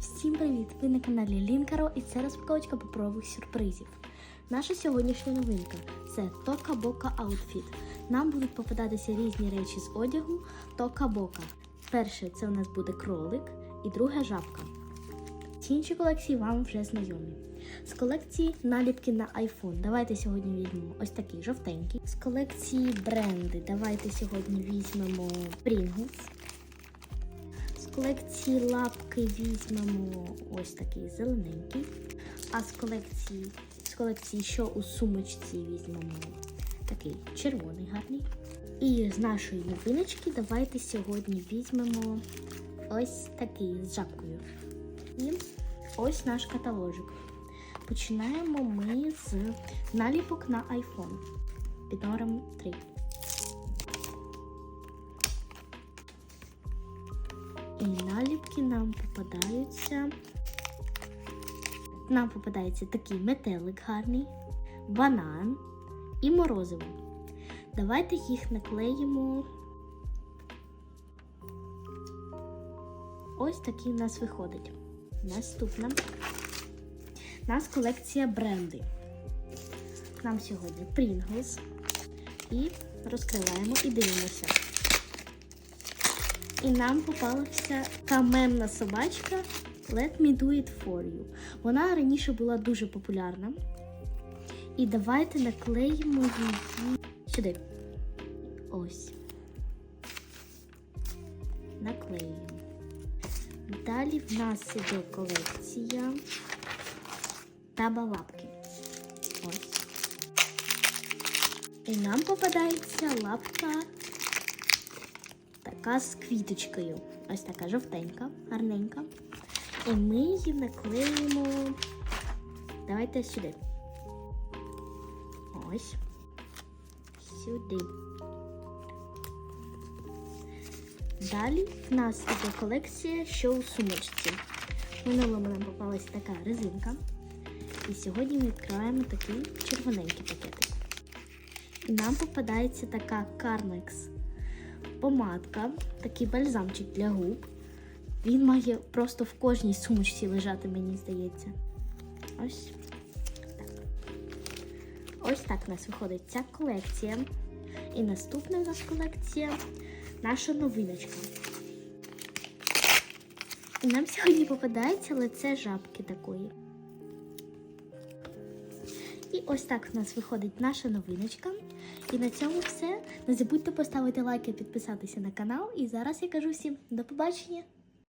Всім привіт! Ви на каналі Лінкаро і це розпаковочка паперових сюрпризів. Наша сьогоднішня новинка це Тока Бока Аутфіт. Нам будуть попадатися різні речі з одягу Тока Бока. Перше це у нас буде кролик і друге жабка. Ці інші колекції вам вже знайомі. З колекції наліпки на iPhone. Давайте сьогодні візьмемо ось такий жовтенький. З колекції бренди. Давайте сьогодні візьмемо Pringles. Колекції лапки візьмемо ось такий зелененький. А з колекції, з колекції, що у сумочці візьмемо такий червоний гарний. І з нашої новиночки давайте сьогодні візьмемо ось такий з жабкою. І ось наш каталожик. Починаємо ми з наліпок на iPhone під номером 3. І наліпки нам попадаються. Нам попадається такий метелик гарний, банан і морозиво. Давайте їх наклеїмо. Ось такий в нас виходить. Наступна. У нас колекція бренди. Нам сьогодні Pringles. І розкриваємо і дивимося. І нам попалася така мемна собачка Let me do it for you. Вона раніше була дуже популярна. І давайте наклеїмо її сюди. Ось. Наклеїмо. Далі в нас іде колекція табалапки. Ось. І нам попадається лапка така з квіточкою. Ось така жовтенька, гарненька. І ми її наклеїмо. Давайте сюди. Ось. Сюди. Далі в нас іде колекція, що у сумочці. Минулому нам попалася така резинка. І сьогодні ми відкриваємо такий червоненький пакетик. І нам попадається така Carmex помадка, такий бальзамчик для губ. Він має просто в кожній сумочці лежати, мені здається. Ось так. Ось так у нас виходить ця колекція. І наступна у нас колекція наша новиночка. Нам сьогодні попадається лице жабки такої. І ось так в нас виходить наша новиночка. І на цьому все. Не забудьте поставити лайк і підписатися на канал. І зараз я кажу всім до побачення!